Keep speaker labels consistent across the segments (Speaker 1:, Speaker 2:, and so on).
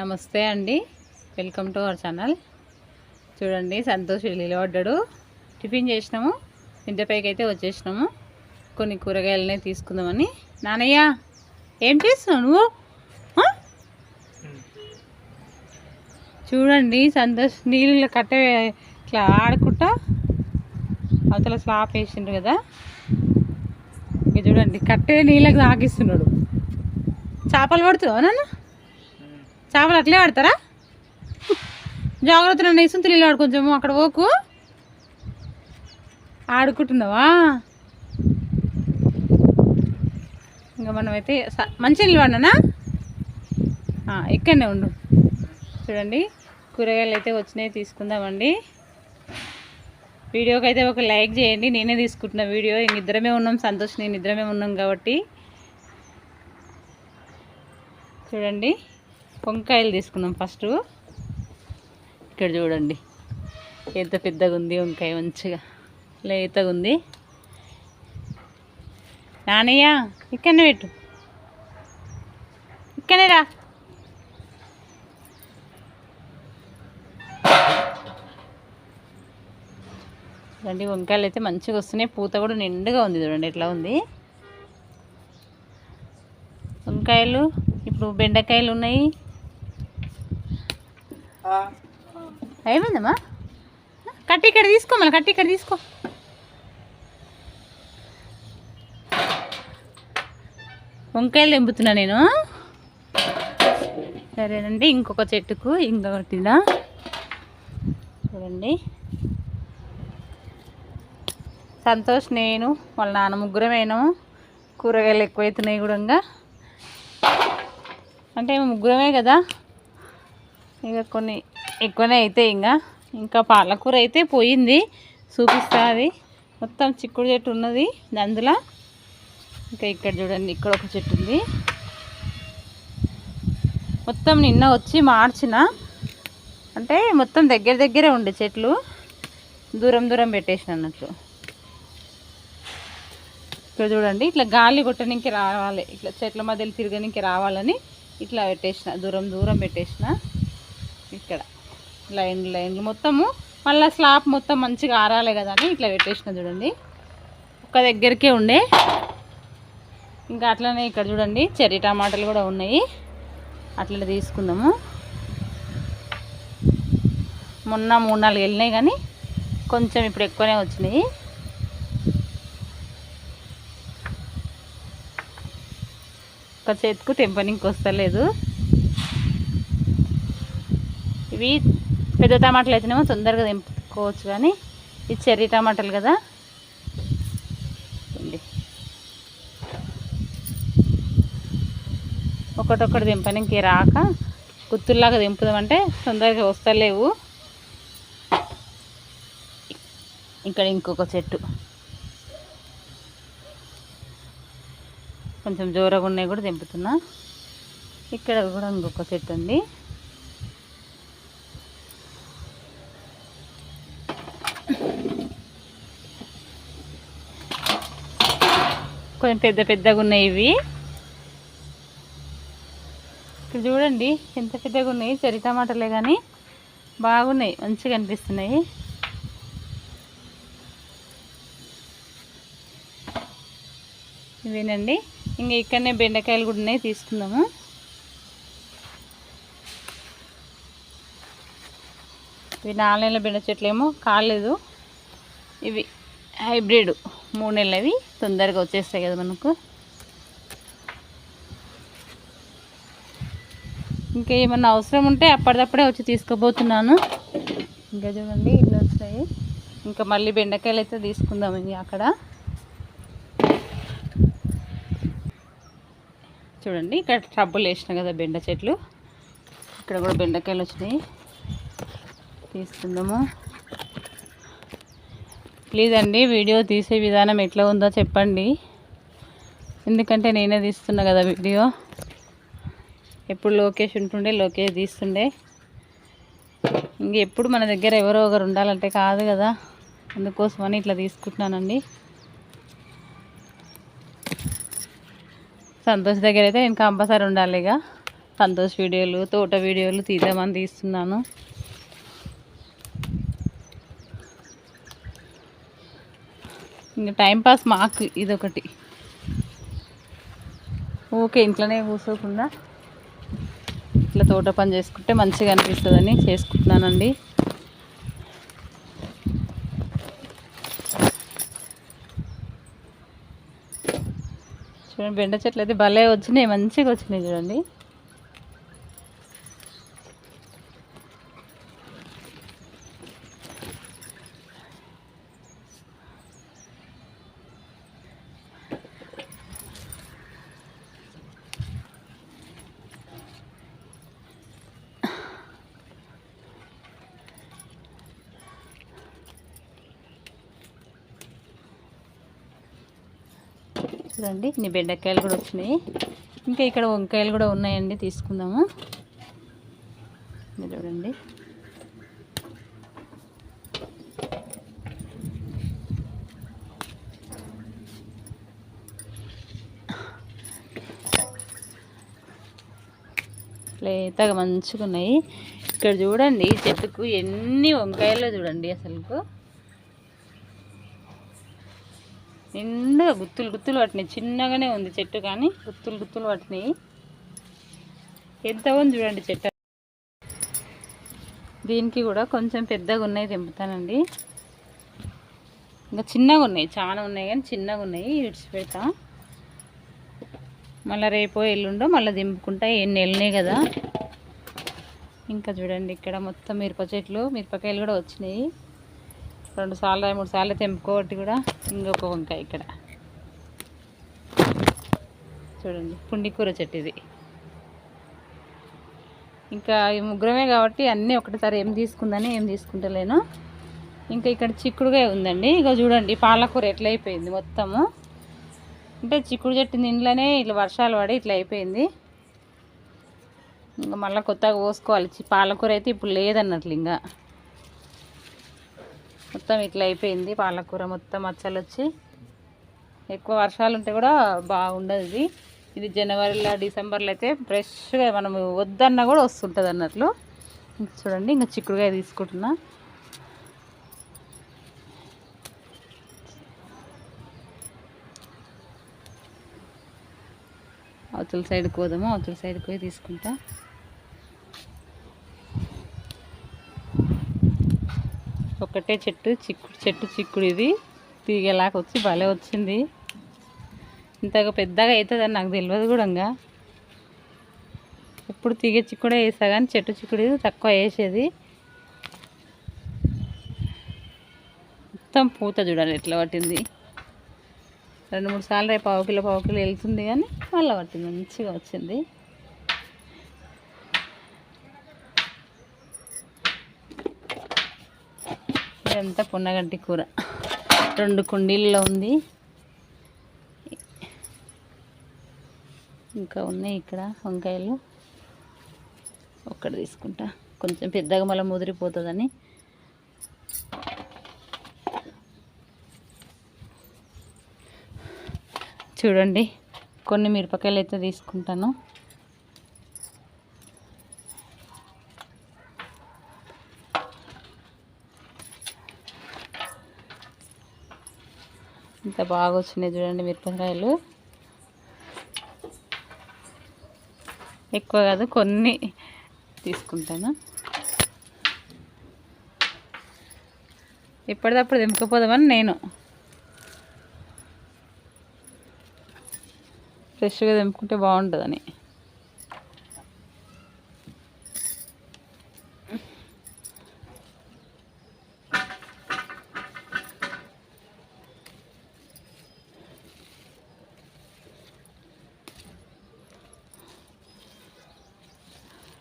Speaker 1: నమస్తే అండి. Welcome to our channel చూడండి సంతోష్ నిలబడ్డాడు టిఫిన్ చేసినాము. ఇంటిపైకి అయితే వచ్చేసినాము. కొన్ని కూరగాయలనే తీసుకుందామని. నానయ్య ఏం చేస్తున్నావు నువ్వు? చూడండి సంతోష్ నీళ్ళు కట్టే ఇట్లా ఆడుకుంటా. అవతల స్లాప్ వేసిండ్రు కదా. ఇక చూడండి కట్టే నీళ్ళకి తాగిస్తున్నాడు. చేపలు పడుతున్నావు నాన్న? చేపలు అట్లే పడతారా జాగ్రత్త నన్ను ఇసుంతులు ఇల్లు కొంచెము అక్కడ ఓకు ఆడుకుంటున్నావా? ఇంకా మనమైతే స- మంచి నీళ్ళు వాడినా ఇక్కడనే ఉండు. చూడండి కూరగాయలు అయితే వచ్చినాయి తీసుకుందామండి. వీడియోకి అయితే ఒక లైక్ చేయండి. నేనే తీసుకుంటున్న వీడియో. ఇంక ఇద్దరమే ఉన్నాం సంతోష్ నేను ఇద్దరమే ఉన్నాం కాబట్టి. చూడండి. వంకాయలు తీసుకున్నాం ఫస్ట్. ఇక్కడ చూడండి. ఎంత పెద్దగా ఉంది వంకాయ మంచిగా. లేతగా ఉంది నానయ్య ఇక్కడనే పెట్టు. ఇక్కడనే రా. చూడండి వంకాయలు అయితే మంచిగా వస్తున్నాయి. పూత కూడా నిండుగా ఉంది చూడండి ఎట్లా ఉంది. వంకాయలు ఇప్పుడు బెండకాయలు ఉన్నాయి. అయిపోయిందమ్మా కట్టి ఇక్కడ తీసుకో మళ్ళీ కట్టి ఇక్కడ తీసుకో. వంకాయలు తెంపుతున్నా నేను. సరేనండి ఇంకొక చెట్టుకు ఇంకొకటిదా చూడండి. సంతోష్ నేను వాళ్ళ నాన్న ముగ్గురమేనాము కూరగాయలు ఎక్కువైతున్నాయి కూడా అంటే ముగ్గురమే కదా. ఇక కొన్ని ఎక్కువనే అవుతాయి ఇంకా. ఇంకా పాలకూర అయితే పోయింది. చూపిస్తా అది మొత్తం చిక్కుడు చెట్టు ఉన్నది. అందులో ఇంకా ఇక్కడ చూడండి ఇక్కడ ఒక చెట్టు ఉంది. మొత్తం నిన్న వచ్చి మార్చిన. అంటే మొత్తం దగ్గర దగ్గరే ఉండే చెట్లు. దూరం దూరం పెట్టేసిన అన్నట్లు. ఇక్కడ చూడండి ఇట్లా గాలి కొట్టడానికి రావాలి. ఇట్లా చెట్ల మధ్యలో తిరగడానికి రావాలని ఇట్లా పెట్టేసిన. దూరం దూరం పెట్టేసిన. ఇక్కడ. లైన్ లైన్లు మొత్తము. మళ్ళీ స్లాబ్ మొత్తం మంచిగా ఆరాలి కదా అని ఇట్లా పెట్టేసిన చూడండి. ఒక దగ్గరికే ఉండే. ఇంకా అట్లనే ఇక్కడ చూడండి చెర్రీ టమాటాలు కూడా ఉన్నాయి. అట్లా తీసుకుందాము మొన్న మూడు నాలుగు వెళ్ళినాయి కానీ కొంచెం ఇప్పుడు ఎక్కువనే వచ్చినాయి. ఒక చేతికు తెంపనికి వస్తలేదు. ఇవి. పెద్ద టమాటాలు అయితేనేమో తొందరగా తెంపుకోవచ్చు కానీ ఇది చెర్రీ టమాటాలు కదా. ఒకటొక్కటి ఒకటొకటి ఇంకే రాక. గుత్తుల్లాగా తెంపుదామంటే తొందరగా వస్తలేవు. ఇక్కడ ఇంకొక చెట్టు. కొంచెం జోరగా ఉన్నాయి కూడా దింపుతున్నా ఇక్కడ కూడా ఇంకొక చెట్టు ఉంది. కొంచెం పెద్ద పెద్దగా ఉన్నాయి ఇవి. ఇక్కడ చూడండి ఎంత పెద్దగా ఉన్నాయి? చెరి టమాటాలే కానీ బాగున్నాయి మంచిగా అనిపిస్తున్నాయి. ఇవేనండి. ఇంకా ఇక్కడనే బెండకాయలు కూడా ఉన్నాయి తీసుకుందాము. ఇవి నాలుగు నెలల బెండ చెట్లు ఏమో కాలేదు. ఇవి హైబ్రిడ్. మూడు నెలలవి తొందరగా వచ్చేస్తాయి కదా మనకు. ఇంకా ఏమన్నా అవసరం ఉంటే అప్పటిదప్పుడే వచ్చి తీసుకోబోతున్నాను. ఇంకా చూడండి ఇల్లు వస్తాయి. ఇంకా మళ్ళీ బెండకాయలు అయితే తీసుకుందాం అక్కడ. చూడండి ఇక్కడ ట్రబ్బులు వేసినాయి కదా బెండ చెట్లు. ఇక్కడ కూడా బెండకాయలు వచ్చినాయి. తీసుకుందాము. ప్లీజ్ అండి వీడియో తీసే విధానం ఎట్లా ఉందో చెప్పండి. ఎందుకంటే నేనే తీస్తున్నా కదా వీడియో. ఎప్పుడు లోకేష్ ఉంటుండే లోకేష్ తీస్తుండే. ఇంక ఎప్పుడు మన దగ్గర ఎవరో ఒకరు ఉండాలంటే కాదు కదా. అందుకోసమని ఇట్లా తీసుకుంటున్నానండి. సంతోష్ దగ్గర అయితే నేను కంపల్సరీ ఉండాలి ఇక సంతోష్ వీడియోలు తోట వీడియోలు తీద్దామని తీస్తున్నాను. ఇంకా టైంపాస్ మాకు ఇదొకటి. ఓకే ఇంట్లోనే కూర్చోకుండా ఇట్లా తోట పని చేసుకుంటే మంచిగా అనిపిస్తుందని చేసుకుంటున్నానండి. చూడండి బెండ చెట్లు అయితే భలే వచ్చినాయి మంచిగా వచ్చినాయి చూడండి. చూడండి ఇన్ని బెండకాయలు కూడా వచ్చినాయి. ఇంకా ఇక్కడ వంకాయలు కూడా ఉన్నాయండి తీసుకుందాము? చూడండి. లేతగా మంచిగా ఉన్నాయి ఇక్కడ చూడండి చెట్టుకు ఎన్ని వంకాయలు చూడండి అసలుకు. నిండుగా గుత్తులు గుత్తులు పట్టినాయి. చిన్నగానే ఉంది చెట్టు కానీ గుత్తులు గుత్తులు పట్టినాయి. ఎంత ఉంది చూడండి చెట్టు. దీనికి కూడా కొంచెం పెద్దగా ఉన్నాయి తెంపుతానండి. ఇంకా చిన్నగా ఉన్నాయి చాలా ఉన్నాయి కానీ చిన్నగా ఉన్నాయి. విడిచిపెడతా. మళ్ళీ రేపో ఎల్లుండో మళ్ళీ దింపుకుంటా. ఎన్ని వెళ్ళినాయి కదా. ఇంకా చూడండి ఇక్కడ మొత్తం మిరప చెట్లు మిరపకాయలు కూడా వచ్చినాయి. రెండు సార్లు మూడు సార్లు తెంపుకోబట్టి కూడా ఇంకొక వంకాయ ఇక్కడ. చూడండి పుండికూర చెట్టు ఇది ఇంకా ఈ ముగ్గురమే కాబట్టి అన్నీ ఒకటిసారి ఏం తీసుకుందని ఏం తీసుకుంటలేను. ఇంకా ఇక్కడ చిక్కుడుగా ఉందండి. ఇక చూడండి పాలకూర ఎట్లా అయిపోయింది మొత్తము. అంటే చిక్కుడు చెట్టు ఇంట్లోనే ఇట్లా వర్షాలు పడి ఇట్లా అయిపోయింది. ఇంకా మళ్ళీ కొత్తగా పోసుకోవాలి పాలకూర అయితే ఇప్పుడు లేదన్నట్లు ఇంకా. మొత్తం ఇట్లా అయిపోయింది. పాలకూర మొత్తం మచ్చలు వచ్చి ఎక్కువ వర్షాలు ఉంటే కూడా బాగుండదు ఇది. ఇది జనవరిలో డిసెంబర్లో అయితే ఫ్రెష్గా మనం వద్దన్నా కూడా వస్తుంటుంది అన్నట్లు. చూడండి ఇంకా చిక్కుడుగా తీసుకుంటున్నా. అవతల సైడ్కి పోదాము అవతల సైడ్కి పోయి తీసుకుంటా. ఒకటే చెట్టు చిక్కుడు చెట్టు చిక్కుడు ఇది. తీగేలాగా వచ్చి భలే వచ్చింది. ఇంతగా పెద్దగా అవుతుందని నాకు తెలియదు కూడా ఇంకా. ఎప్పుడు తీగ చిక్కుడే వేసా కానీ చెట్టు చిక్కుడు తక్కువ వేసేది. మొత్తం పూత చూడాలి ఎట్లా పట్టింది. రెండు మూడు సార్లు రేపు పావు కిలో పావు కిలో వెళ్తుంది కానీ మళ్ళీ పట్టింది మంచిగా వచ్చింది. ఇదంతా పున్నగంటి కూర. రెండు కుండీల్లో ఉంది. ఇంకా ఉన్నాయి ఇక్కడ వంకాయలు. ఒక్కడ తీసుకుంటా. కొంచెం పెద్దగా మళ్ళీ ముదిరిపోతుందని. చూడండి కొన్ని మిరపకాయలు అయితే తీసుకుంటాను. ఇంత బాగా వచ్చినాయి చూడండి మిరపకాయలు. ఎక్కువ కాదు కొన్ని తీసుకుంటాను. ఎప్పటిదప్పుడు తెంపకపోదామని నేను. ఫ్రెష్గా తెంపుకుంటే బాగుంటుందని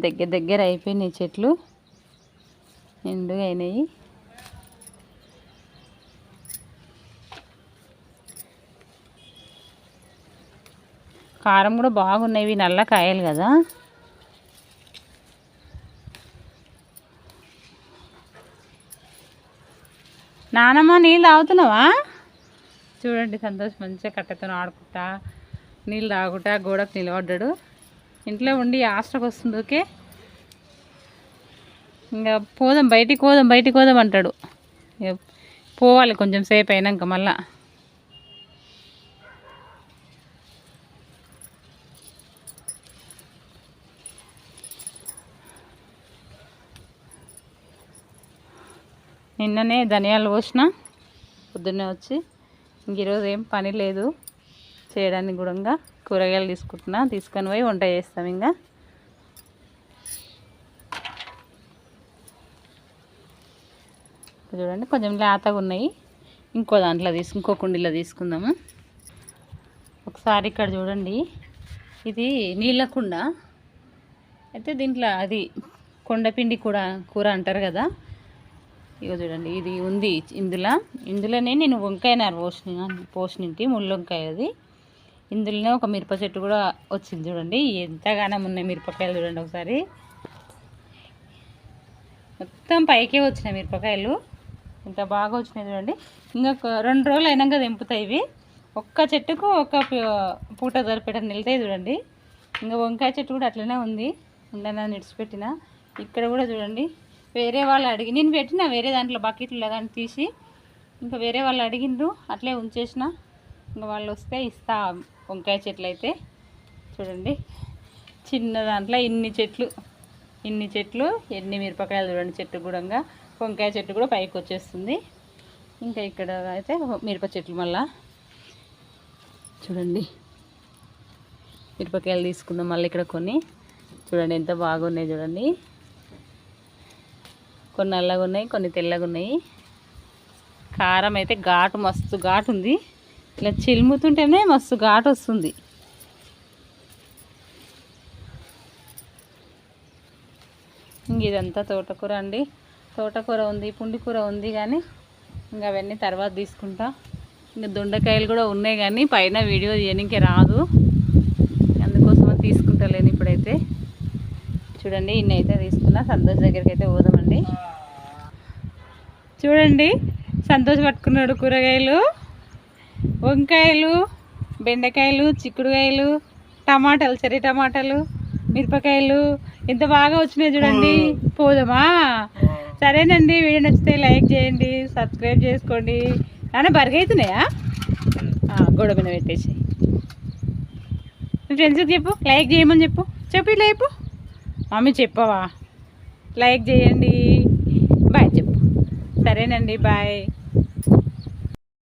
Speaker 1: దగ్గర దగ్గర అయిపోయినాయి చెట్లు. ఎండుగా అయినాయి. కారం కూడా బాగున్నాయి నల్ల కాయలు కదా. నానమ్మ నీళ్ళు తాగుతున్నావా? చూడండి సంతోష్ మంచిగా కట్టెతో ఆడుకుంటా నీళ్ళు తాగుట గోడకు నిలబడ్డాడు. ఇంట్లో ఉండి ఆస్ట్రకు వస్తుంది ఓకే? ఇంకా పోదాం బయటికి పోదాం బయటికి పోదాం అంటాడు. ఇక పోవాలి కొంచెం సేపు అయినాక మళ్ళా. నిన్ననే ధనియాలు పోసిన పొద్దున్నే వచ్చి ఇంక ఈరోజు ఏం పని లేదు చేయడానికి కూడా కూరగాయలు తీసుకుంటున్నా. తీసుకొని పోయి వంట చేస్తాం ఇంకా చూడండి కొంచెం లేతగా ఉన్నాయి. ఇంకో దాంట్లో తీసుకు ఇంకో కుండీలో తీసుకుందాము. ఒకసారి ఇక్కడ చూడండి. ఇది నీళ్ళ కుండ. అయితే దీంట్లో అది కొండపిండి కూడా కూర అంటారు కదా. ఇక చూడండి ఇది ఉంది ఇందులో. ఇందులోనే నేను వంకాయ నారు పోసిన పోసినింటి ముళ్ళు వంకాయ అది ఇందులోనే ఒక మిరప చెట్టు కూడా వచ్చింది చూడండి. ఎంతగానో ఉన్నాయి మిరపకాయలు చూడండి ఒకసారి. మొత్తం పైకే వచ్చినాయి మిరపకాయలు. ఇంత బాగా వచ్చినాయి చూడండి. ఇంకా రెండు రోజులు అయినాక తెంపుతాయి ఇవి. ఒక్క చెట్టుకు ఒక పూట సరిపెట్ట నిలుతాయి చూడండి. ఇంకా వంకాయ చెట్టు కూడా అట్లనే ఉంది. ఉండనా నిడిచిపెట్టిన. ఇక్కడ కూడా చూడండి. వేరే వాళ్ళు అడిగి నేను పెట్టిన వేరే దాంట్లో బకెట్లో కానీ తీసి. ఇంకా వేరే వాళ్ళు అడిగిండ్రు. అట్లే ఉంచేసిన. ఇంకా వాళ్ళు వస్తే ఇస్తా. వంకాయ చెట్లు అయితే చూడండి చిన్న దాంట్లో ఇన్ని చెట్లు ఇన్ని చెట్లు ఎన్ని మిరపకాయలు చూడండి చెట్టు కూడా వంకాయ చెట్టు కూడా పైకి వచ్చేస్తుంది. ఇంకా ఇక్కడ అయితే మిరప చెట్లు మళ్ళా. చూడండి మిరపకాయలు తీసుకుందాం మళ్ళీ ఇక్కడ కొన్ని. చూడండి ఎంత బాగున్నాయి చూడండి. కొన్ని నల్లగా ఉన్నాయి కొన్ని తెల్లగా ఉన్నాయి కారం అయితే ఘాటు మస్తు ఘాటు ఉంది. ఇట్లా చిలుముతుంటేనే మస్తు ఘాటు వస్తుంది. ఇంక ఇదంతా తోటకూర అండి. తోటకూర ఉంది పుండికూర ఉంది కానీ ఇంకా అవన్నీ తర్వాత తీసుకుంటా. ఇంకా దొండకాయలు కూడా ఉన్నాయి కానీ పైన వీడియో తీయడానికి రాదు. అందుకోసం తీసుకుంటలేను ఇప్పుడైతే. చూడండి ఇన్ని అయితే తీసుకున్నా. సంతోష్ దగ్గరికి అయితే పోదామండి. చూడండి సంతోష్ పట్టుకున్నాడు కూరగాయలు. వంకాయలు బెండకాయలు చిక్కుడుకాయలు టమాటాలు చెర్రీ టమాటాలు మిరపకాయలు. ఎంత బాగా వచ్చినాయి చూడండి. పోదామా? సరేనండి. వీడియో నచ్చితే లైక్ చేయండి సబ్స్క్రైబ్ చేసుకోండి. నాన్న బర్గ అవుతున్నాయా గొడవ మీద పెట్టేసి. ఫ్రెండ్స్కి చెప్పు. లైక్ చేయమని చెప్పు. చెప్పు ఇట్లా చెప్పు. మమ్మీ చెప్పవా? లైక్ చేయండి. బాయ్ చెప్పు. సరేనండి. బాయ్.